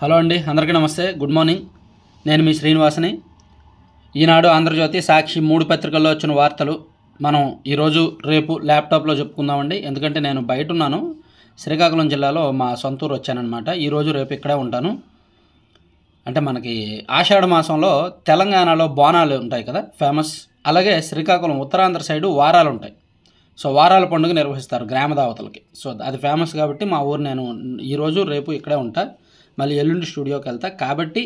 Hello అండి అందరికీ నమస్తే గుడ్ మార్నింగ్. నేను మీ శ్రీనివాసని. ఈనాడు ఆంధ్రజ్యోతి సాక్షి మూడు పత్రికల్లో వచ్చిన వార్తలు మనం ఈరోజు రేపు ల్యాప్టాప్లో చెప్పుకుందామండి. ఎందుకంటే నేను బయట ఉన్నాను. శ్రీకాకుళం జిల్లాలో మా సొంతూరు వచ్చానమాట ఈరోజు రేపు ఇక్కడే ఉంటాను. అంటే మనకి ఆషాఢ మాసంలో తెలంగాణలో బోనాలు ఉంటాయి కదా ఫేమస్. అలాగే శ్రీకాకుళం ఉత్తరాంధ్ర సైడు వారాలు ఉంటాయి. సో వారాల పండుగ నిర్వహిస్తారు గ్రామ దావతలకి. సో అది ఫేమస్ కాబట్టి మా ఊరు నేను ఈరోజు రేపు ఇక్కడే ఉంటాను మళ్ళీ ఎల్లుండి స్టూడియోకి వెళ్తా. కాబట్టి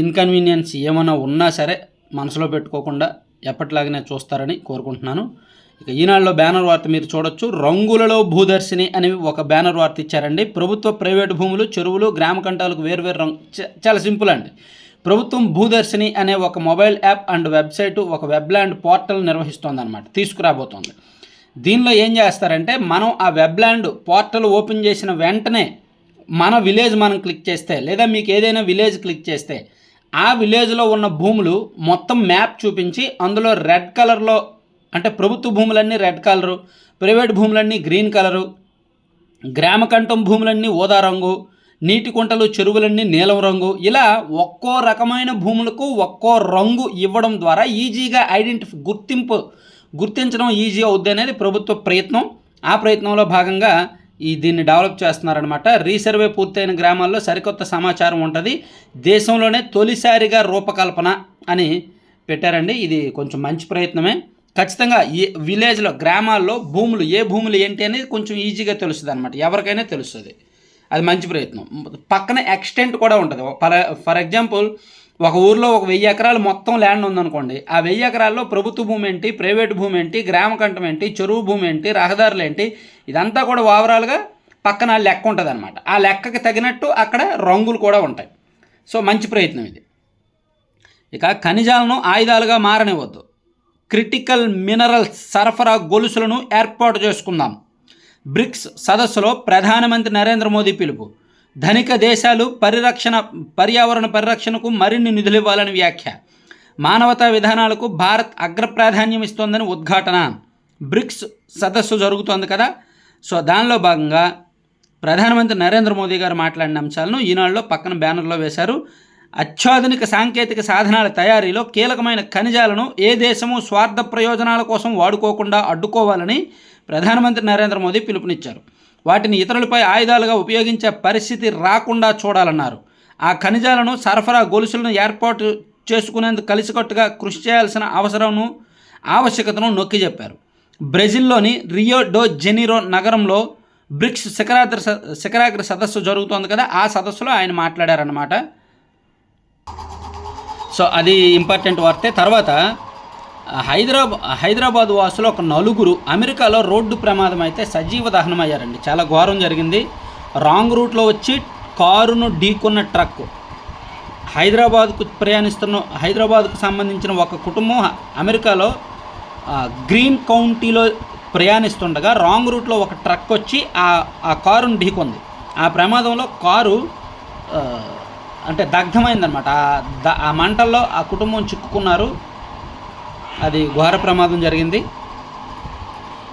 ఇన్కన్వీనియన్స్ ఏమైనా ఉన్నా సరే మనసులో పెట్టుకోకుండా ఎప్పటిలాగానే చూస్తారని కోరుకుంటున్నాను. ఇక ఈనాడులో బ్యానర్ వార్త మీరు చూడొచ్చు. రంగులలో భూదర్శిని అని ఒక బ్యానర్ వార్త ఇచ్చారండి. ప్రభుత్వ ప్రైవేటు భూములు చెరువులు గ్రామ కంటాలకు వేరువేరు రంగు చాలా సింపుల్ అండి. ప్రభుత్వం భూదర్శిని అనే ఒక మొబైల్ యాప్ అండ్ వెబ్సైటు ఒక వెబ్లాండ్ పోర్టల్ నిర్వహిస్తోంది అనమాట తీసుకురాబోతోంది. దీనిలో ఏం చేస్తారంటే మనం ఆ వెబ్లాండ్ పోర్టల్ ఓపెన్ చేసిన వెంటనే మన విలేజ్ మనం క్లిక్ చేస్తే లేదా మీకు ఏదైనా విలేజ్ క్లిక్ చేస్తే ఆ విలేజ్లో ఉన్న భూములు మొత్తం మ్యాప్ చూపించి అందులో రెడ్ కలర్లో అంటే ప్రభుత్వ భూములన్నీ రెడ్ కలరు ప్రైవేట్ భూములన్నీ గ్రీన్ కలరు గ్రామకంఠం భూములన్నీ ఊదా రంగు నీటి కుంటలు చెరువులన్నీ నీలం రంగు ఇలా ఒక్కో రకమైన భూములకు ఒక్కో రంగు ఇవ్వడం ద్వారా ఈజీగా ఐడెంటిఫై గుర్తింపు గుర్తించడం ఈజీ అవుద్ది అనేది ప్రభుత్వ ప్రయత్నం. ఆ ప్రయత్నంలో భాగంగా ఈ దీన్ని డెవలప్ చేస్తున్నారనమాట రీసర్వే పూర్తయిన గ్రామాల్లో సరికొత్త సమాచారం ఉంటుంది. దేశంలోనే తొలిసారిగా రూపకల్పన అని పెట్టారండి. ఇది కొంచెం మంచి ప్రయత్నమే. ఖచ్చితంగా ఏ విలేజ్లో గ్రామాల్లో భూములు ఏ భూములు ఏంటి అనేది కొంచెం ఈజీగా తెలుస్తుంది అనమాట ఎవరికైనా తెలుస్తుంది. అది మంచి ప్రయత్నం. పక్కన ఎక్స్టెంట్ కూడా ఉంటుంది. ఫర్ ఫర్ ఎగ్జాంపుల్ ఒక ఊర్లో ఒక వెయ్యి ఎకరాలు మొత్తం ల్యాండ్ ఉందనుకోండి ఆ వెయ్యి ఎకరాల్లో ప్రభుత్వ భూమి ఏంటి ప్రైవేట్ భూమి ఏంటి గ్రామ కంఠం ఏంటి చెరువు భూమి ఏంటి రహదారులు ఏంటి ఇదంతా కూడా ఓవరాల్గా పక్కన లెక్క ఉంటుంది అనమాట ఆ లెక్కకి తగినట్టు అక్కడ రంగులు కూడా ఉంటాయి. సో మంచి ప్రయత్నం ఇది. ఇక ఖనిజాలను ఆయుధాలుగా మారనివ్వద్దు. క్రిటికల్ మినరల్స్ సరఫరా గొలుసులను ఏర్పాటు చేసుకుందాం. బ్రిక్స్ సదస్సులో ప్రధానమంత్రి నరేంద్ర మోదీ పిలుపు. ధనిక దేశాలు పరిరక్షణ పర్యావరణ పరిరక్షణకు మరిన్ని నిధులు ఇవ్వాలని వ్యాఖ్య. మానవతా విధానాలకు భారత్ అగ్ర ప్రాధాన్యం ఇస్తోందని ఉద్ఘాటన. బ్రిక్స్ సదస్సు జరుగుతోంది కదా. సో దానిలో భాగంగా ప్రధానమంత్రి నరేంద్ర మోదీ గారు మాట్లాడిన అంశాలను ఈనాడులో పక్కన బ్యానర్లో వేశారు. అత్యాధునిక సాంకేతిక సాధనాల తయారీలో కీలకమైన ఖనిజాలను ఏ దేశము స్వార్థ ప్రయోజనాల కోసం వాడుకోకుండా అడ్డుకోవాలని ప్రధానమంత్రి నరేంద్ర మోదీ పిలుపునిచ్చారు. వాటిని ఇతరులపై ఆయుధాలుగా ఉపయోగించే పరిస్థితి రాకుండా చూడాలన్నారు. ఆ ఖనిజాలను సరఫరా గొలుసులను ఏర్పాటు చేసుకునేందుకు కలిసికట్టుగా కృషి చేయాల్సిన అవసరంను ఆవశ్యకతను నొక్కి చెప్పారు. బ్రెజిల్లోని రియో డో జెనీరో నగరంలో బ్రిక్స్ శిఖరాగ్ర స- శిఖరాగ్ర సదస్సు జరుగుతోంది కదా ఆ సదస్సులో ఆయన మాట్లాడారన్నమాట. సో అది ఇంపార్టెంట్ వార్తే. తర్వాత హైదరాబాద్ హైదరాబాద్ వాసులు ఒక నలుగురు. అమెరికాలో రోడ్డు ప్రమాదం అయితే సజీవ దహనం అయ్యారండి. చాలా ఘోరం జరిగింది. రాంగ్ రూట్లో వచ్చి కారును ఢీకొన్న ట్రక్ హైదరాబాద్కు ప్రయాణిస్తున్న హైదరాబాద్కు సంబంధించిన ఒక కుటుంబం అమెరికాలో గ్రీన్ కౌంటీలో ప్రయాణిస్తుండగా రాంగ్ రూట్లో ఒక ట్రక్ వచ్చి ఆ ఆ కారును ఢీకొంది. ఆ ప్రమాదంలో కారు అంటే దగ్ధమైందనమాట ఆ ద- ఆ మంటల్లో ఆ కుటుంబం చిక్కుకున్నారు. అది ఘోర ప్రమాదం జరిగింది.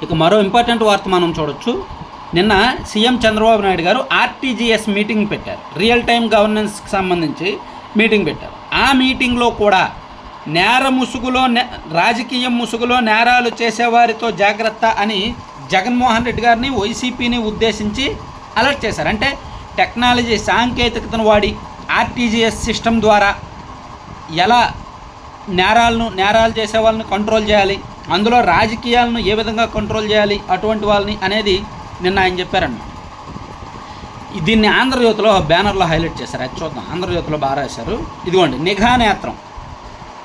ఇక మరో ఇంపార్టెంట్ వార్త మనం చూడొచ్చు. నిన్న సీఎం చంద్రబాబు నాయుడు గారు ఆర్టీజీఎస్ మీటింగ్ పెట్టారు. రియల్ టైం గవర్నెన్స్కి సంబంధించి మీటింగ్ పెట్టారు. ఆ మీటింగ్లో కూడా నేర ముసుగులో నే- రాజకీయం ముసుగులో నేరాలు చేసేవారితో జాగ్రత్త అని జగన్మోహన్ రెడ్డి గారిని వైసీపీని ఉద్దేశించి అలర్ట్ చేశారు. అంటే టెక్నాలజీ సాంకేతికతను వాడి ఆర్టీజీఎస్ సిస్టమ్ ద్వారా ఎలా నేరాలను నేరాలు చేసే వాళ్ళని కంట్రోల్ చేయాలి. అందులో రాజకీయాలను ఏ విధంగా కంట్రోల్ చేయాలి? అటువంటి వాళ్ళని అనేది నిన్న ఆయన చెప్పారండి దీన్ని ఆంధ్రజ్యోతిలో బ్యానర్లో హైలైట్ చేశారు. అది చూద్దాం. ఆంధ్రజ్యోతిలో బాగా రాశారు. ఇదిగోండి నిఘా నేత్రం.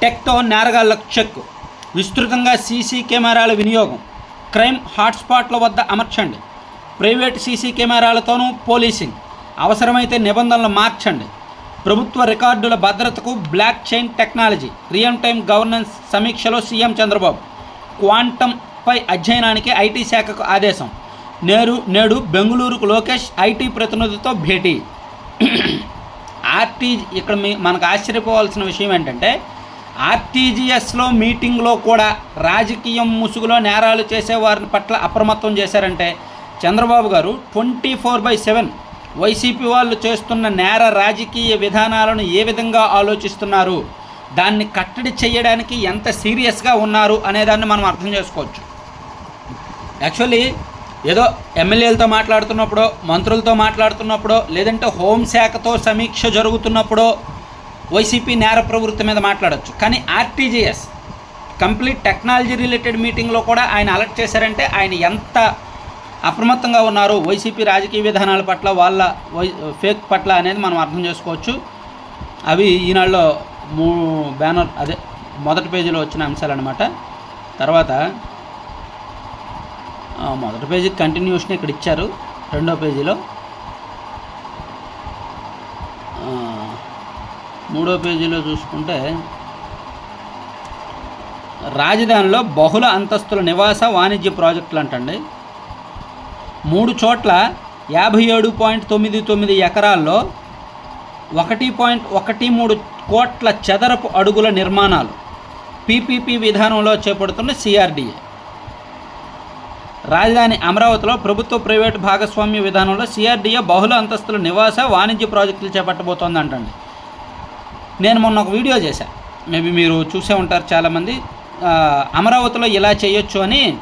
టెక్టో నేరగాళ్ళకు చెక్. విస్తృతంగా సీసీ కెమెరాల వినియోగం. క్రైమ్ హాట్స్పాట్ల వద్ద అమర్చండి. ప్రైవేట్ సీసీ కెమెరాలతోనూ పోలీసింగ్. అవసరమైతే నిబంధనలు మార్చండి. ప్రభుత్వ రికార్డుల భద్రతకు blockchain technology real time governance సమీక్షలో సీఎం చంద్రబాబు. క్వాంటంపై అధ్యయనానికి ఐటీ శాఖకు ఆదేశం. నేరు నేడు బెంగళూరుకు లోకేష్ ఐటీ ప్రతినిధితో భేటీ. ఆర్టీ ఇక్కడ మీ మనకు ఆశ్చర్యపోవాల్సిన విషయం ఏంటంటే ఆర్టీజీఎస్లో మీటింగ్లో కూడా రాజకీయం ముసుగులో నేరాలు చేసే వారిని పట్ల అప్రమత్తం చేశారంటే Chandrababu garu twenty four by seven YCP వాళ్ళు చేస్తున్న నేర రాజకీయ విధానాలను ఏ విధంగా ఆలోచిస్తున్నారు? దాన్ని కట్టడి చేయడానికి ఎంత సీరియస్గా ఉన్నారు అనేదాన్ని మనం అర్థం చేసుకోవచ్చు. యాక్చువల్లీ ఏదో ఎమ్మెల్యేలతో మాట్లాడుతున్నప్పుడో మంత్రులతో మాట్లాడుతున్నప్పుడో లేదంటే హోంశాఖతో సమీక్ష జరుగుతున్నప్పుడో వైసీపీ నేర ప్రవృత్తి మీద మాట్లాడచ్చు. కానీ ఆర్టీజీఎస్ కంప్లీట్ టెక్నాలజీ రిలేటెడ్ మీటింగ్లో కూడా ఆయన అలర్ట్ చేశారంటే ఆయన ఎంత అప్రమత్తంగా ఉన్నారు. వైసీపీ రాజకీయ విధానాల పట్ల వాళ్ళ వై ఫేక్ పట్ల అనేది మనం అర్థం చేసుకోవచ్చు. అవి ఈనాడులో మూ బ్యానర్ అదే మొదటి పేజీలో వచ్చిన అంశాలు అనమాట తర్వాత మొదటి పేజీ కంటిన్యూషన్ ఇక్కడ ఇచ్చారు. రెండో పేజీలో మూడో పేజీలో చూసుకుంటే రాజధానిలో బహుళ అంతస్తుల నివాస వాణిజ్య ప్రాజెక్టులు అంటండి. మూడు చోట్ల యాభై ఏడు పాయింట్ తొమ్మిది తొమ్మిది ఎకరాల్లో ఒకటి పాయింట్ ఒకటి మూడు కోట్ల చదరపు అడుగుల నిర్మాణాలు పీపీపీ విధానంలో చేపడుతున్న సిఆర్డీఏ. రాజధాని అమరావతిలో ప్రభుత్వ ప్రైవేటు భాగస్వామ్య విధానంలో సిఆర్డీఏ బహుళ అంతస్తుల నివాస వాణిజ్య ప్రాజెక్టులు చేపట్టబోతోందంటండి. నేను మొన్న ఒక వీడియో చేశాను మేబీ మీరు చూసే ఉంటారు చాలామంది. అమరావతిలో ఇలా చేయొచ్చు అని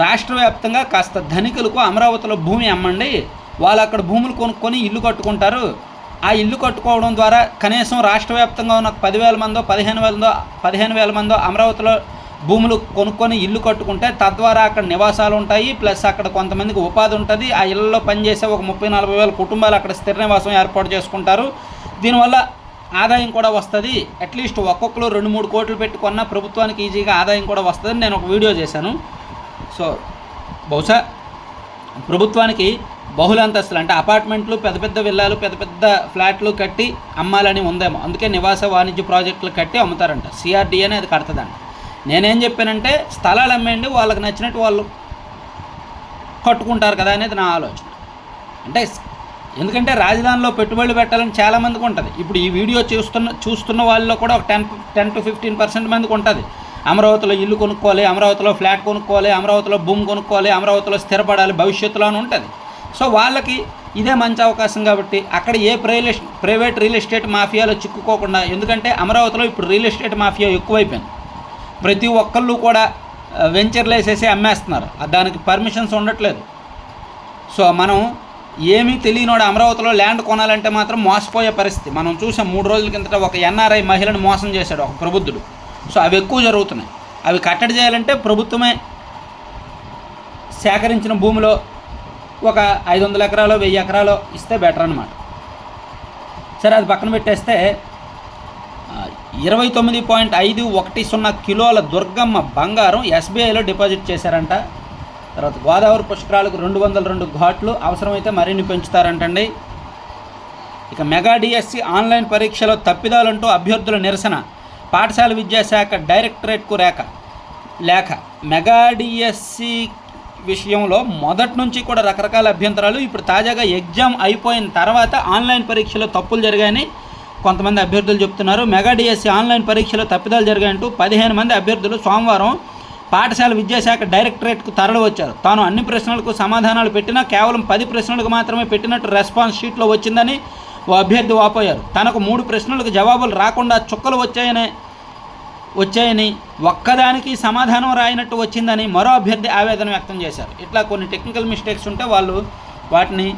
రాష్ట్ర వ్యాప్తంగా కాస్త ధనికులకు అమరావతిలో భూమి అమ్మండి. వాళ్ళు అక్కడ భూములు కొనుక్కొని ఇల్లు కట్టుకుంటారు. ఆ ఇల్లు కట్టుకోవడం ద్వారా కనీసం రాష్ట్ర వ్యాప్తంగా ఉన్న పదివేల మందో పదిహేను వేలందో పదిహేను వేల మందో అమరావతిలో భూములు కొనుక్కొని ఇల్లు కట్టుకుంటే తద్వారా అక్కడ నివాసాలు ఉంటాయి. ప్లస్ అక్కడ కొంతమందికి ఉపాధి ఉంటుంది. ఆ ఇళ్ళలో పనిచేసే ఒక ముప్పై నలభై వేల కుటుంబాలు అక్కడ స్థిర నివాసం ఏర్పాటు చేసుకుంటారు. దీనివల్ల ఆదాయం కూడా వస్తుంది. అట్లీస్ట్ ఒక్కొక్కరు రెండు మూడు కోట్లు పెట్టుకున్న ప్రభుత్వానికి ఈజీగా ఆదాయం కూడా వస్తుందని నేను ఒక వీడియో చేశాను. సో బహుశా ప్రభుత్వానికి బహుళ అంతస్తులు అంటే అపార్ట్మెంట్లు పెద్ద పెద్ద విల్లాలు పెద్ద పెద్ద ఫ్లాట్లు కట్టి అమ్మాలని ఉందేమో. అందుకే నివాస వాణిజ్య ప్రాజెక్టులు కట్టి అమ్ముతారంట. సిఆర్డీ అనేది కడతదంట. నేనేం చెప్పానంటే స్థలాలు అమ్మేయండి వాళ్ళకి నచ్చినట్టు వాళ్ళు కట్టుకుంటారు కదా అనేది నా ఆలోచన. అంటే ఎందుకంటే రాజధానిలో పెట్టుబడులు పెట్టాలని చాలామందికి ఉంటుంది. ఇప్పుడు ఈ వీడియో చూస్తున్న చూస్తున్న వాళ్ళలో కూడా ఒక ten ten to fifteen percent మందికి ఉంటుంది. అమరావతిలో ఇల్లు కొనుక్కోవాలి అమరావతిలో ఫ్లాట్ కొనుక్కోవాలి అమరావతిలో భూమి కొనుక్కోవాలి అమరావతిలో స్థిరపడాలి భవిష్యత్తులో అని ఉంటుంది. సో వాళ్ళకి ఇదే మంచి అవకాశం కాబట్టి అక్కడ ఏ ప్రైలే ప్రైవేట్ రియల్ ఎస్టేట్ మాఫియాలో చిక్కుకోకుండా ఎందుకంటే అమరావతిలో ఇప్పుడు రియల్ ఎస్టేట్ మాఫియా ఎక్కువైపోయింది. ప్రతి ఒక్కళ్ళు కూడా వెంచర్లు వేసేసి అమ్మేస్తున్నారు. దానికి పర్మిషన్స్ ఉండట్లేదు. సో మనం ఏమీ తెలియనోడు అమరావతిలో ల్యాండ్ కొనాలంటే మాత్రం మోసపోయే పరిస్థితి. మనం చూసాం మూడు రోజుల కిందట ఒక ఎన్ఆర్ఐ మహిళను మోసం చేశాడు ఒక ప్రబుద్ధుడు. సో అవి ఎక్కువ జరుగుతున్నాయి. అవి కట్టడి చేయాలంటే ప్రభుత్వమే సేకరించిన భూమిలో ఒక ఐదు వందల ఎకరాలు వెయ్యి ఎకరాలు ఇస్తే బెటర్ అనమాట సరే అది పక్కన పెట్టేస్తే ఇరవై తొమ్మిది పాయింట్ ఐదు ఒకటి సున్నా కిలోల దుర్గమ్మ బంగారం ఎస్బీఐలో డిపాజిట్ చేశారంట. తర్వాత గోదావరి పుష్కరాలకు రెండు వందల రెండు ఘాట్లు అవసరమైతే మరిన్ని పెంచుతారంటండి. ఇక మెగా డిఎస్సి ఆన్లైన్ పరీక్షలో తప్పిదాలంటూ అభ్యర్థుల నిరసన. పాఠశాల విద్యాశాఖ డైరెక్టరేట్కు రేఖ. లేఖ. మెగా డిఎస్సి విషయంలో మొదటి నుంచి కూడా రకరకాల అభ్యంతరాలు ఇప్పుడు తాజాగా ఎగ్జామ్ అయిపోయిన తర్వాత ఆన్లైన్ పరీక్షలో తప్పులు జరిగాయని కొంతమంది అభ్యర్థులు చెప్తున్నారు. మెగా డిఎస్సి ఆన్లైన్ పరీక్షలో తప్పిదాలు జరిగాయంటూ పదిహేను మంది అభ్యర్థులు సోమవారం పాఠశాల విద్యాశాఖ డైరెక్టరేట్కు తరలి వచ్చారు. తాను అన్ని ప్రశ్నలకు సమాధానాలు పెట్టినా కేవలం పది ప్రశ్నలకు మాత్రమే పెట్టినట్టు రెస్పాన్స్ షీట్లో వచ్చిందని ఓ అభ్యర్థి వాపోయారు. తనకు మూడు ప్రశ్నలకు జవాబులు రాకుండా చుక్కలు వచ్చాయనే వచ్చాయని ఒక్కదానికి సమాధానం రాయినట్టు వచ్చిందని మరో అభ్యర్థి ఆవేదన వ్యక్తం చేశారు. ఇట్లా కొన్ని టెక్నికల్ మిస్టేక్స్ ఉంటే వాళ్ళు వాటిని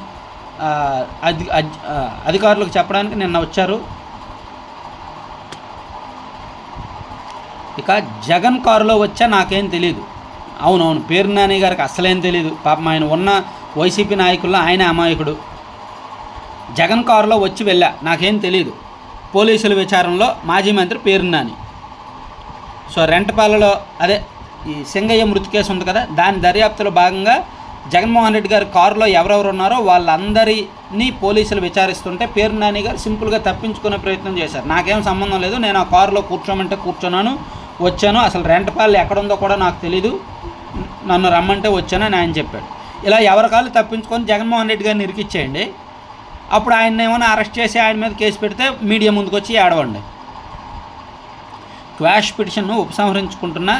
అధి అధికారులకు చెప్పడానికి నిన్న వచ్చారు. ఇక జగన్ కారులో వచ్చా నాకేం తెలియదు అవునవును పేరు నాని గారికి అసలేం తెలియదు పాపం ఆయన ఉన్న వైసీపీ నాయకుల్లో ఆయన అమాయకుడు. జగన్ కారులో వచ్చి వెళ్ళా నాకేం తెలియదు పోలీసుల విచారణలో మాజీ మంత్రి పేరు నాని. సో రెంటపాలలో అదే ఈ సింగయ్య మృతి కేసు ఉంది కదా దాని దర్యాప్తులో భాగంగా జగన్మోహన్ రెడ్డి గారి కారులో ఎవరెవరు ఉన్నారో వాళ్ళందరినీ పోలీసులు విచారిస్తుంటే పేరు నాని గారు సింపుల్గా తప్పించుకునే ప్రయత్నం చేశారు. నాకేం సంబంధం లేదు నేను ఆ కారులో కూర్చోమంటే కూర్చున్నాను వచ్చాను అసలు రెంటపాలు ఎక్కడుందో కూడా నాకు తెలీదు నన్ను రమ్మంటే వచ్చానని ఆయన చెప్పాడు. ఇలా ఎవరి కాళ్ళు తప్పించుకొని జగన్మోహన్ రెడ్డి గారిని ఇరికిచ్చేయండి అప్పుడు ఆయన ఏమైనా అరెస్ట్ చేసి ఆయన మీద కేసు పెడితే మీడియా ముందుకు వచ్చి ఏడవండి. క్వాష్ పిటిషన్ను ఉపసంహరించుకుంటున్న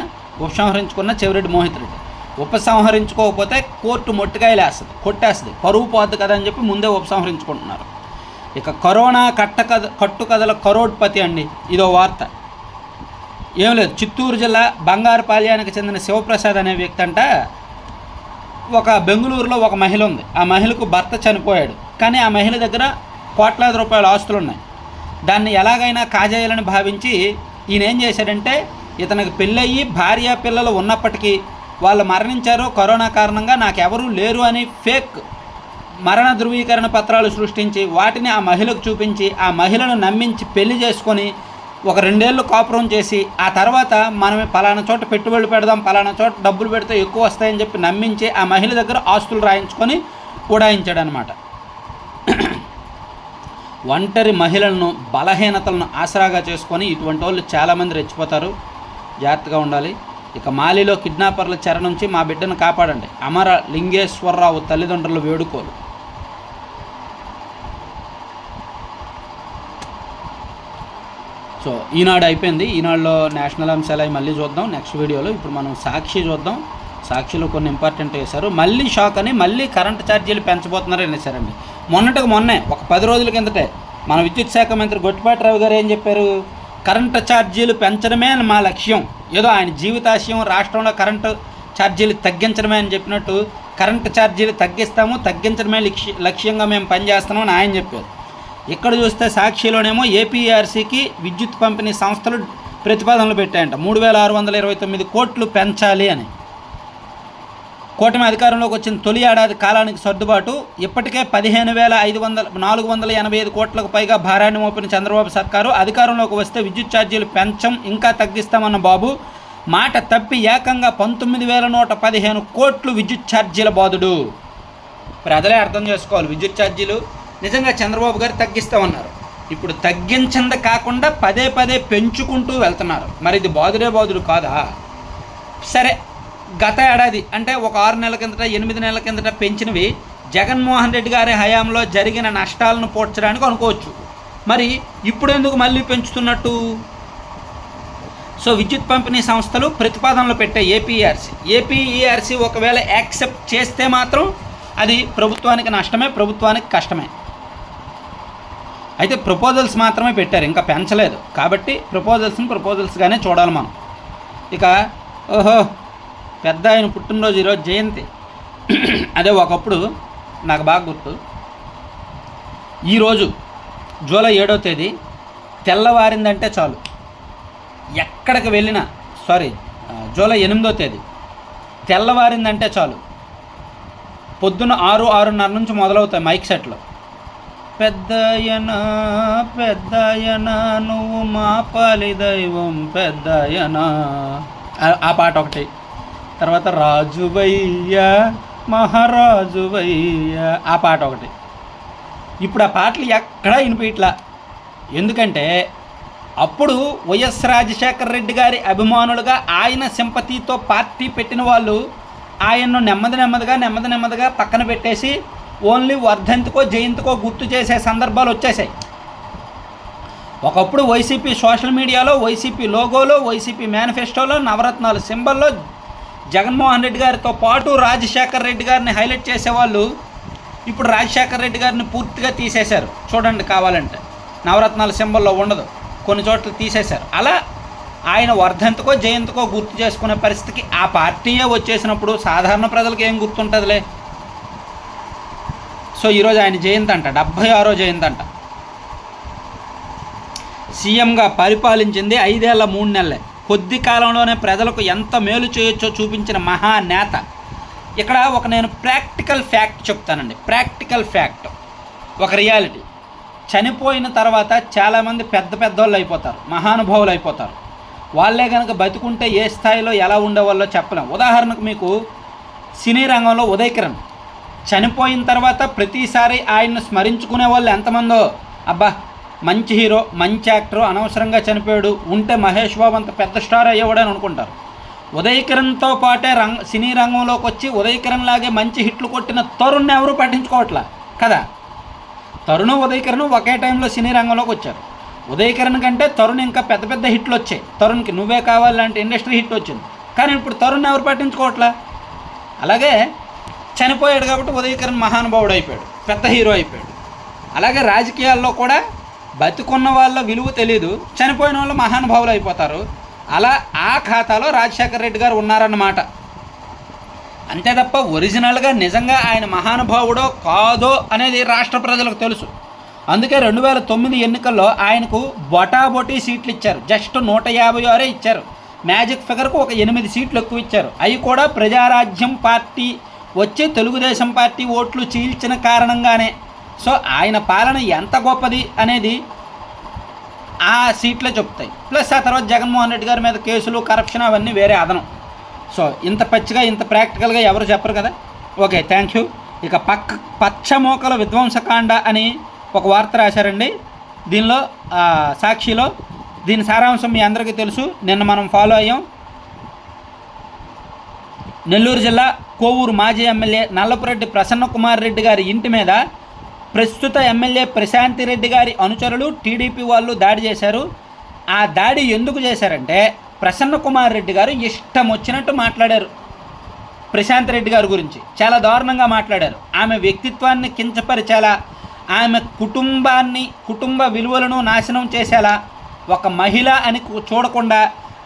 ఉపసంహరించుకున్న చెవిరెడ్డి మోహిత్ రెడ్డి. ఉపసంహరించుకోకపోతే కోర్టు మొట్టికాయలేస్తుంది కొట్టేస్తుంది. పరువు పోద్ది కదా అని చెప్పి ముందే ఉపసంహరించుకుంటున్నారు. ఇక కరోనా కట్ట కథ కట్టుకథల కరోడ్పతి అండి ఇదో వార్త. ఏం లేదు చిత్తూరు జిల్లా బంగారుపాల్యానికి చెందిన శివప్రసాద్ అనే వ్యక్తి అంట ఒక బెంగళూరులో ఒక మహిళ ఉంది. ఆ మహిళకు భర్త చనిపోయాడు. కానీ ఆ మహిళ దగ్గర కోట్లాది రూపాయల ఆస్తులు ఉన్నాయి దాన్ని ఎలాగైనా కాజేయాలని భావించి ఈయన ఏం చేశాడంటే ఇతనికి పెళ్ళయ్యి భార్య పిల్లలు ఉన్నప్పటికీ వాళ్ళు మరణించారు. కరోనా కారణంగా నాకెవరూ లేరు అని ఫేక్ మరణ ధృవీకరణ పత్రాలు సృష్టించి వాటిని ఆ మహిళకు చూపించి ఆ మహిళను నమ్మించి పెళ్ళి చేసుకొని ఒక రెండేళ్ళు కాపురం చేసి ఆ తర్వాత మనం పలానా చోట పెట్టుబడులు పెడదాం పలానా చోట డబ్బులు పెడితే ఎక్కువ వస్తాయని చెప్పి నమ్మించి ఆ మహిళ దగ్గర ఆస్తులు రాయించుకొని ఉడాయించాడనమాట. ఒంటరి మహిళలను బలహీనతలను ఆసరాగా చేసుకొని ఇటువంటి వాళ్ళు చాలామంది రెచ్చిపోతారు. జాగ్రత్తగా ఉండాలి. ఇక మాలిలో కిడ్నాపర్ల చెర నుంచి మా బిడ్డను కాపాడండి. అమర లింగేశ్వరరావు తల్లిదండ్రులు వేడుకోలు. సో ఈనాడు అయిపోయింది. ఈనాడులో నేషనల్ అంశాలు అవి మళ్ళీ చూద్దాం. నెక్స్ట్ వీడియోలో ఇప్పుడు మనం సాక్షి చూద్దాం. సాక్షిలో కొన్ని ఇంపార్టెంట్ వేశారు. మళ్ళీ షాక్ అని మళ్ళీ కరెంట్ ఛార్జీలు పెంచబోతున్నారని అనేసారండి మొన్నటికి మొన్నే ఒక పది రోజుల కిందటే మన విద్యుత్ శాఖ మంత్రి గొట్టిపాటిరావు గారు ఏం చెప్పారు? కరెంటు ఛార్జీలు పెంచడమే మా లక్ష్యం. ఏదో ఆయన జీవితాశయం రాష్ట్రంలో కరెంటు ఛార్జీలు తగ్గించడమే అని చెప్పినట్టు కరెంటు ఛార్జీలు తగ్గిస్తాము తగ్గించడమే లక్ష్య లక్ష్యంగా మేము పనిచేస్తున్నామని ఆయన చెప్పారు. ఇక్కడ చూస్తే సాక్షిలోనేమో ఏపీఆర్సీకి విద్యుత్ పంపిణీ సంస్థలు ప్రతిపాదనలు పెట్టాయంట. మూడు వేల ఆరు వందల ఇరవై తొమ్మిది కోట్లు పెంచాలి అని. కూటమి అధికారంలోకి వచ్చిన తొలి ఏడాది కాలానికి సర్దుబాటు. ఇప్పటికే పదిహేను వేల ఐదు వందల నాలుగు వందల ఎనభై ఐదు కోట్లకు పైగా భారాన్ని మోపిన చంద్రబాబు సర్కారు అధికారంలోకి వస్తే విద్యుత్ ఛార్జీలు పెంచం ఇంకా తగ్గిస్తామన్న బాబు. మాట తప్పి ఏకంగా పంతొమ్మిది వేల నూట పదిహేను కోట్లు విద్యుత్ ఛార్జీల బాధుడు. ప్రజలే అర్థం చేసుకోవాలి విద్యుత్ ఛార్జీలు నిజంగా చంద్రబాబు గారు తగ్గిస్తామన్నారు. ఇప్పుడు తగ్గించింది కాకుండా పదే పదే పెంచుకుంటూ వెళ్తున్నారు. మరి ఇది బాధుడే బాధుడు కాదా? సరే గత ఏడాది అంటే ఒక ఆరు నెలల కిందట ఎనిమిది నెలల కిందట పెంచినవి జగన్మోహన్ రెడ్డి గారి హయాంలో జరిగిన నష్టాలను పోడ్చడానికి అనుకోవచ్చు. మరి ఇప్పుడు ఎందుకు మళ్ళీ పెంచుతున్నట్టు? సో విద్యుత్ పంపిణీ సంస్థలు ప్రతిపాదనలు పెట్టే ఏపీఆర్సీ. ఏపీఈఆర్సీ ఒకవేళ యాక్సెప్ట్ చేస్తే మాత్రం అది ప్రభుత్వానికి నష్టమే ప్రభుత్వానికి కష్టమే. అయితే ప్రపోజల్స్ మాత్రమే పెట్టారు ఇంకా పెంచలేదు. కాబట్టి ప్రపోజల్స్ని ప్రపోజల్స్గానే చూడాలి మనం. ఇక ఓహో పెద్ద ఆయన పుట్టినరోజు ఈరోజు జయంతి. అదే ఒకప్పుడు నాకు బాగా గుర్తు. ఈరోజు జూలై ఏడో తేదీ తెల్లవారిందంటే చాలు. ఎక్కడికి వెళ్ళినా సారీ జూలై ఎనిమిదో తేదీ తెల్లవారిందంటే చాలు. పొద్దున ఆరు ఆరున్నర నుంచి మొదలవుతాయి మైక్ సెట్లు. పెద్దయనా పెద్దయనా నువ్వు మా పాలి దైవం పెద్దయనా ఆ పాట ఒకటి. తర్వాత రాజువయ్య మహారాజువయ్య ఆ పాట ఒకటి. ఇప్పుడు ఆ పాటలు ఎక్కడా వినిపించట్లా ఎందుకంటే అప్పుడు వైఎస్ రాజశేఖర రెడ్డి గారి అభిమానులుగా ఆయన సింపతితో పార్టీ పెట్టిన వాళ్ళు ఆయన్ను నెమ్మది నెమ్మదిగా నెమ్మది నెమ్మదిగా పక్కన పెట్టేసి ఓన్లీ వర్ధంతికో జయంతికో గుర్తు చేసే సందర్భాలు వచ్చేసాయి. ఒకప్పుడు వైసీపీ సోషల్ మీడియాలో వైసీపీ లోగోలో వైసీపీ మేనిఫెస్టోలో నవరత్నాలు సింబల్లో జగన్మోహన్ రెడ్డి గారితో పాటు రాజశేఖర్ రెడ్డి గారిని హైలైట్ చేసేవాళ్ళు ఇప్పుడు రాజశేఖర్ రెడ్డి గారిని పూర్తిగా తీసేశారు. చూడండి కావాలంటే. నవరత్నాల సింబల్లో ఉండదు. కొన్ని చోట్ల తీసేశారు. అలా ఆయన వర్ధంతకో జయంతికో గుర్తు చేసుకునే పరిస్థితికి ఆ పార్టీయే వచ్చేసినప్పుడు సాధారణ ప్రజలకు ఏం గుర్తుంటుందిలే? సో ఈరోజు ఆయన జయంతి అంట. డెబ్భై ఆరో జయంతి అంట. సీఎంగా పరిపాలించింది ఐదేళ్ళ మూడు నెలలే. కొద్ది కాలంలోనే ప్రజలకు ఎంత మేలు చేయొచ్చో చూపించిన మహానేత ఇక్కడ ఒక నేను ప్రాక్టికల్ ఫ్యాక్ట్ చెప్తానండి. Practical fact. ఒక రియాలిటీ. చనిపోయిన తర్వాత చాలామంది పెద్ద పెద్దోళ్ళు అయిపోతారు. మహానుభావులు అయిపోతారు. వాళ్ళే కనుక బతుకుంటే ఏ స్థాయిలో ఎలా ఉండేవాళ్ళో చెప్పలేం. ఉదాహరణకు మీకు సినీ రంగంలో ఉదయకిరణ్ చనిపోయిన తర్వాత ప్రతిసారి ఆయన్ని స్మరించుకునే వాళ్ళు ఎంతమందో. అబ్బా మంచి హీరో మంచి యాక్టర్ అనవసరంగా చనిపోయాడు ఉంటే మహేష్ బాబు అంత పెద్ద స్టార్ అయ్యేవాడని అనుకుంటారు. ఉదయ్ కిరణ్తో పాటే రంగ సినీ రంగంలోకి వచ్చి ఉదయ్ కిరణ్ లాగే మంచి హిట్లు కొట్టిన తరుణ్ ఎవరు పట్టించుకోవట్లా? కదా? తరుణ్ ఉదయ్ కిరణ్ ఒకే టైంలో సినీ రంగంలోకి వచ్చారు. ఉదయ్ కిరణ్ కంటే తరుణ్ ఇంకా పెద్ద పెద్ద హిట్లు వచ్చాయి. తరుణ్కి నువ్వే కావాలంటే ఇండస్ట్రీ హిట్ వచ్చింది. కానీ ఇప్పుడు తరుణ్ ఎవరు పట్టించుకోవట్లా? అలాగే చనిపోయాడు కాబట్టి ఉదయకరణ్ మహానుభావుడు అయిపోయాడు పెద్ద హీరో అయిపోయాడు. అలాగే రాజకీయాల్లో కూడా బతుకున్న వాళ్ళ విలువ తెలియదు చనిపోయిన వాళ్ళు మహానుభావులు అయిపోతారు. అలా ఆ ఖాతాలో రాజశేఖర రెడ్డి గారు ఉన్నారన్నమాట. అంతే తప్ప ఒరిజినల్గా నిజంగా ఆయన మహానుభావుడో కాదో అనేది రాష్ట్ర ప్రజలకు తెలుసు. అందుకే రెండు వేల తొమ్మిది ఎన్నికల్లో ఆయనకు బొటాబొటీ సీట్లు ఇచ్చారు జస్ట్ నూట యాభై ఆరే ఇచ్చారు. మ్యాజిక్ ఫిగర్కు ఒక ఎనిమిది సీట్లు ఎక్కువ ఇచ్చారు. అవి కూడా ప్రజారాజ్యం పార్టీ వచ్చి తెలుగుదేశం పార్టీ ఓట్లు చీల్చిన కారణంగానే. సో ఆయన పాలన ఎంత గొప్పది అనేది ఆ సీట్లే చెప్తాయి. ప్లస్ ఆ తర్వాత జగన్మోహన్ రెడ్డి గారి మీద కేసులు కరప్షన్ అవన్నీ వేరే అదనం. సో ఇంత పచ్చిగా ఇంత ప్రాక్టికల్గా ఎవరు చెప్పరు కదా? ఓకే థ్యాంక్ యూ ఇక పక్క పచ్చమోకల విధ్వంసకాండ అని ఒక వార్త రాశారండి. దీనిలో సాక్షిలో దీని సారాంశం మీ అందరికీ తెలుసు. నిన్న మనం ఫాలో అయ్యాం. నెల్లూరు జిల్లా కోవూరు మాజీ ఎమ్మెల్యే నల్లపురెడ్డి ప్రసన్న కుమార్ రెడ్డి గారి ఇంటి మీద ప్రస్తుత ఎమ్మెల్యే ప్రశాంతి రెడ్డి గారి అనుచరులు టీడీపీ వాళ్ళు దాడి చేశారు. ఆ దాడి ఎందుకు చేశారంటే ప్రసన్న కుమార్ రెడ్డి గారు ఇష్టం వచ్చినట్టు మాట్లాడారు. ప్రశాంత్ రెడ్డి గారి గురించి చాలా దారుణంగా మాట్లాడారు. ఆమె వ్యక్తిత్వాన్ని కించపరిచేలా ఆమె కుటుంబాన్ని కుటుంబ విలువలను నాశనం చేసేలా ఒక మహిళ అని చూడకుండా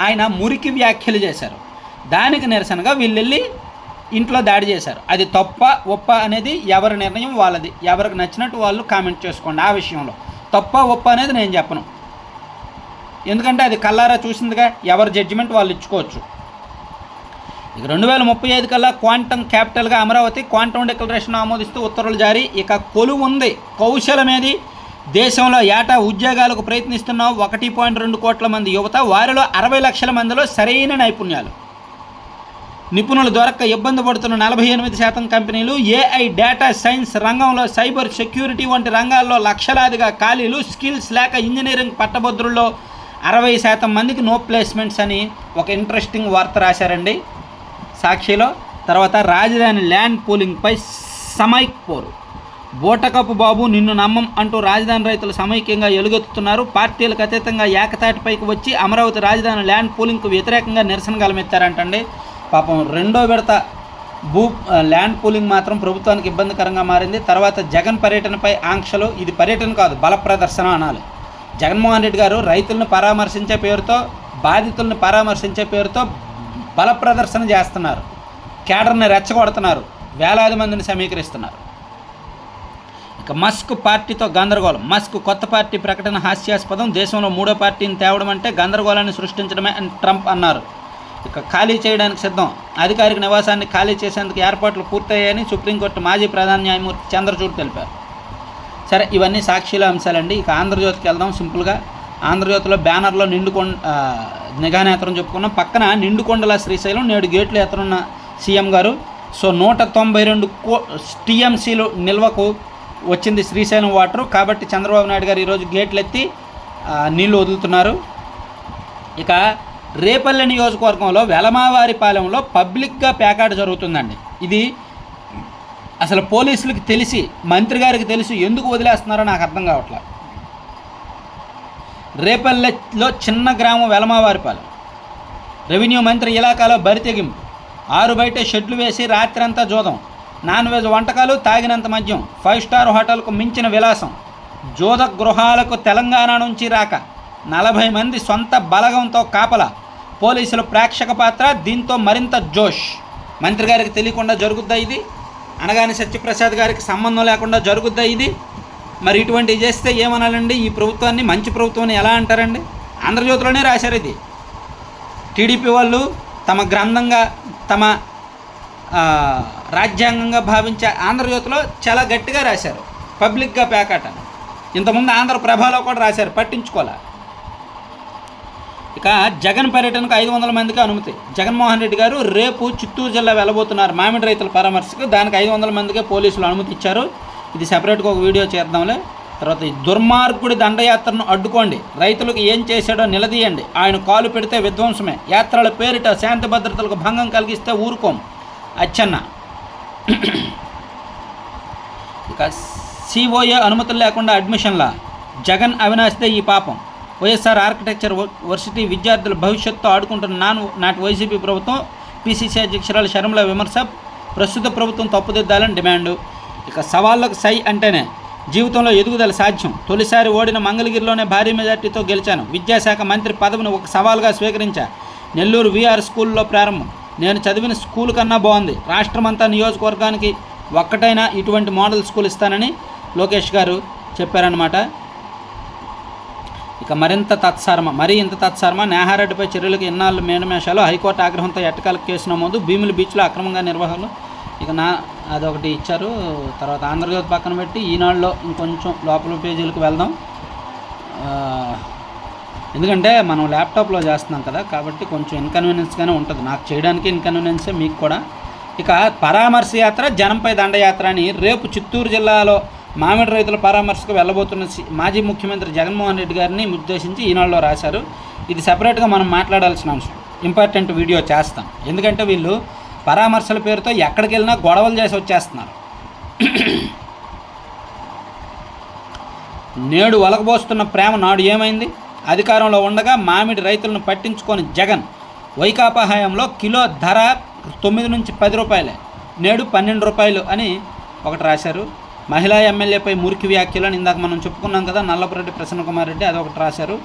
ఆయన మురికి వ్యాఖ్యలు చేశారు. దానికి నిరసనగా వీళ్ళు వెళ్ళి ఇంట్లో దాడి చేశారు. అది తప్ప ఒప్ప అనేది ఎవరి నిర్ణయం వాళ్ళది. ఎవరికి నచ్చినట్టు వాళ్ళు కామెంట్ చేసుకోండి ఆ విషయంలో. తప్ప ఒప్ప అనేది నేను చెప్పను. ఎందుకంటే అది కల్లారా చూసిందిగా ఎవరి జడ్జిమెంట్ వాళ్ళు ఇచ్చుకోవచ్చు. ఇక రెండు వేల ముప్పై ఐదు కల్లా క్వాంటమ్ క్యాపిటల్గా అమరావతి క్వాంటమ్ డిక్లరేషన్ ఆమోదిస్తూ ఉత్తర్వులు జారీ. ఇక కొలువు ఉంది. కౌశలమేది దేశంలో ఏటా ఉద్యోగాలకు ప్రయత్నిస్తున్న ఒకటి పాయింట్ రెండు కోట్ల మంది యువత. వారిలో అరవై లక్షల మందిలో సరైన నైపుణ్యాలు. నిపుణులు దొరక్క ఇబ్బంది పడుతున్న నలభై ఎనిమిది శాతం కంపెనీలు ఏఐ డేటా సైన్స్ రంగంలో సైబర్ సెక్యూరిటీ వంటి రంగాల్లో లక్షలాదిగా ఖాళీలు స్కిల్స్ లేక ఇంజనీరింగ్ పట్టభద్రుల్లో అరవై శాతం మందికి నో ప్లేస్మెంట్స్ అని ఒక ఇంట్రెస్టింగ్ వార్త రాశారండి. సాక్షిలో తర్వాత రాజధాని ల్యాండ్ పూలింగ్పై సమైక్ పోరు. బోటకప్పు బాబు నిన్ను నమ్మం అంటూ రాజధాని రైతులు సమైక్యంగా ఎలుగెత్తుతున్నారు. పార్టీలకు అతీతంగా ఏకతాటిపైకి వచ్చి అమరావతి రాజధాని ల్యాండ్ పూలింగ్కు వ్యతిరేకంగా నిరసన గలమెత్తారంటండి పాపం రెండో విడత భూ ల్యాండ్ పూలింగ్ మాత్రం ప్రభుత్వానికి ఇబ్బందికరంగా మారింది. తర్వాత జగన్ పర్యటనపై ఆంక్షలు ఇది పర్యటన కాదు బల ప్రదర్శన అనాలి. జగన్మోహన్ రెడ్డి గారు రైతులను పరామర్శించే పేరుతో బాధితులను పరామర్శించే పేరుతో బల ప్రదర్శన చేస్తున్నారు. కేడర్ని రెచ్చగొడుతున్నారు. వేలాది మందిని సమీకరిస్తున్నారు. ఇక మస్క్ పార్టీతో గందరగోళం. మస్క్ కొత్త పార్టీ ప్రకటన హాస్యాస్పదం. దేశంలో మూడో పార్టీని తేవడం అంటే గందరగోళాన్ని సృష్టించడమే అని ట్రంప్ అన్నారు. ఇక ఖాళీ చేయడానికి సిద్ధం. అధికారిక నివాసాన్ని ఖాళీ చేసేందుకు ఏర్పాట్లు పూర్తయ్యాయని సుప్రీంకోర్టు మాజీ ప్రధాన న్యాయమూర్తి చంద్రచూడ్ తెలిపారు. సరే ఇవన్నీ సాక్షిల అంశాలండి. ఇక ఆంధ్రజ్యోతికి వెళ్దాం సింపుల్గా. ఆంధ్రజ్యోతిలో బ్యానర్లో నిండుకొండ నిఘానేత్రం నిఘా నేత్రం చెప్పుకున్నాం. పక్కన నిండుకొండల శ్రీశైలం నేడు గేట్లు ఎత్తనున్న సీఎం గారు. సో నూట తొంభై రెండు కో టీఎంసీలు నిల్వకు వచ్చింది శ్రీశైలం వాటర్. కాబట్టి చంద్రబాబు నాయుడు గారు ఈరోజు గేట్లు ఎత్తి నీళ్ళు వదులుతున్నారు. ఇక రేపల్లె నియోజకవర్గంలో వెలమావారిపాలెంలో పబ్లిక్గా ప్యాకాట్ జరుగుతుందండి. ఇది అసలు పోలీసులకు తెలిసి మంత్రి గారికి తెలిసి ఎందుకు వదిలేస్తున్నారో నాకు అర్థం కావట్లేదు రేపల్లెలో చిన్న గ్రామం వెలమావారిపాలెం రెవెన్యూ మంత్రి ఇలాకాలో బరితెగింపు ఆరు బయట షెడ్లు వేసి రాత్రంతా జోదం. నాన్ వెజ్ వంటకాలు తాగినంత మద్యం. ఫైవ్ స్టార్ హోటల్కు మించిన విలాసం. జోద గృహాలకు తెలంగాణ నుంచి రాక నలభై మంది సొంత బలగంతో కాపల. పోలీసుల ప్రేక్షక పాత్ర దీంతో మరింత జోష్. మంత్రి గారికి తెలియకుండా జరుగుద్దా ఇది? అనగాని సత్యప్రసాద్ గారికి సంబంధం లేకుండా జరుగుద్దా ఇది? మరి ఇటువంటివి చేస్తే ఏమనాలండి? ఈ ప్రభుత్వాన్ని మంచి ప్రభుత్వాన్ని ఎలా అంటారండి? ఆంధ్రజ్యోతిలోనే రాశారు ఇది. టీడీపీ వాళ్ళు తమ గ్రంథంగా తమ రాజ్యాంగంగా భావించే ఆంధ్రజ్యోతిలో చాలా గట్టిగా రాశారు. పబ్లిక్గా ప్యాకాట ఇంతకుముందు ఆంధ్రప్రభలో కూడా రాశారు. పట్టించుకోలే. ఇక జగన్ పర్యటనకు ఐదు వందల మందికి అనుమతి. జగన్మోహన్ రెడ్డి గారు రేపు చిత్తూరు జిల్లా వెళ్ళబోతున్నారు. మామిడి రైతుల పరామర్శకు దానికి ఐదు వందల మందికే పోలీసులు అనుమతి ఇచ్చారు. ఇది సెపరేట్గా ఒక వీడియో చేద్దాంలే. తర్వాత ఈ దుర్మార్గుడి దండయాత్రను అడ్డుకోండి. రైతులకు ఏం చేశాడో నిలదీయండి. ఆయన కాలు పెడితే విధ్వంసమే. యాత్రల పేరిట శాంతి భద్రతలకు భంగం కలిగిస్తే ఊరుకోం. అచ్చన్న. ఇక సిఓఏ అనుమతులు లేకుండా అడ్మిషన్లా. జగన్ అవినాష్దే ఈ పాపం. వైఎస్ఆర్ ఆర్కిటెక్చర్ వర్సిటీ విద్యార్థుల భవిష్యత్తు ఆడుకుంటున్న నాన్ నాటి వైసీపీ ప్రభుత్వం పిసిసి అధ్యక్షురాలు శర్మల విమర్శ ప్రస్తుత ప్రభుత్వం తప్పుదిద్దాలని డిమాండు. ఇక సవాళ్ళకు సై అంటేనే జీవితంలో ఎదుగుదల సాధ్యం. తొలిసారి ఓడిన మంగళగిరిలోనే భారీ మెజార్టీతో గెలిచాను. విద్యాశాఖ మంత్రి పదవిని ఒక సవాల్గా స్వీకరించా. నెల్లూరు విఆర్ స్కూల్లో ప్రారంభం. నేను చదివిన స్కూల్ కన్నా బాగుంది. రాష్ట్రమంతా నియోజకవర్గానికి ఒక్కటైనా ఇటువంటి మోడల్ స్కూల్ ఇస్తానని లోకేష్ గారు చెప్పారనమాట ఇక మరింత తత్సారమ మరీ ఇంత తత్సారమ నేహారెడ్డిపై చర్యలకు ఇన్నాళ్ళు మేనమేషాలు హైకోర్టు ఆగ్రహంతో ఎట్టకాలకు కేసు నమోదు భీముల బీచ్లో అక్రమంగా నిర్వహణలు. ఇక నా అదొకటి ఇచ్చారు. తర్వాత ఆంధ్రజ్యోతి పక్కన పెట్టి ఈనాడులో ఇంకొంచెం లోపల పేజీలకు వెళ్దాం. ఎందుకంటే మనం ల్యాప్టాప్లో చేస్తున్నాం కదా కాబట్టి కొంచెం ఇన్కన్వీనియన్స్గానే ఉంటుంది. నాకు చేయడానికి ఇన్కన్వీనియన్సే మీకు కూడా. ఇక పరామర్శ యాత్ర జనంపై దండయాత్ర అని రేపు చిత్తూరు జిల్లాలో మామిడి రైతుల పరామర్శకు వెళ్ళబోతున్న మాజీ ముఖ్యమంత్రి జగన్మోహన్ రెడ్డి గారిని ఉద్దేశించి ఈనాడులో రాశారు. ఇది సపరేట్గా మనం మాట్లాడాల్సిన అంశం. ఇంపార్టెంట్ వీడియో చేస్తాం. ఎందుకంటే వీళ్ళు పరామర్శల పేరుతో ఎక్కడికి వెళ్ళినా గొడవలు చేసి వచ్చేస్తున్నారు. నేడు ఒలగబోస్తున్న ప్రేమ నాడు ఏమైంది? అధికారంలో ఉండగా మామిడి రైతులను పట్టించుకొని జగన్ వైకాపా హయాంలో కిలో ధర తొమ్మిది నుంచి పది రూపాయలే నేడు పన్నెండు రూపాయలు అని ఒకటి రాశారు. మహిళా ఎమ్మెల్యేపై మురికి వ్యాఖ్యలు అని ఇందాక మనం చెప్పుకున్నాం కదా నల్లపురెడ్డి ప్రసన్న కుమార్ రెడ్డి అదొకటి రాశారు.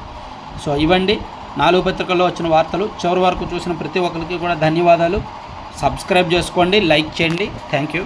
సో ఇవ్వండి. నాలుగు పత్రికల్లో వచ్చిన వార్తలు చివరి వరకు చూసిన ప్రతి ఒక్కరికి కూడా ధన్యవాదాలు. సబ్స్క్రైబ్ చేసుకోండి లైక్ చేయండి. Thank you.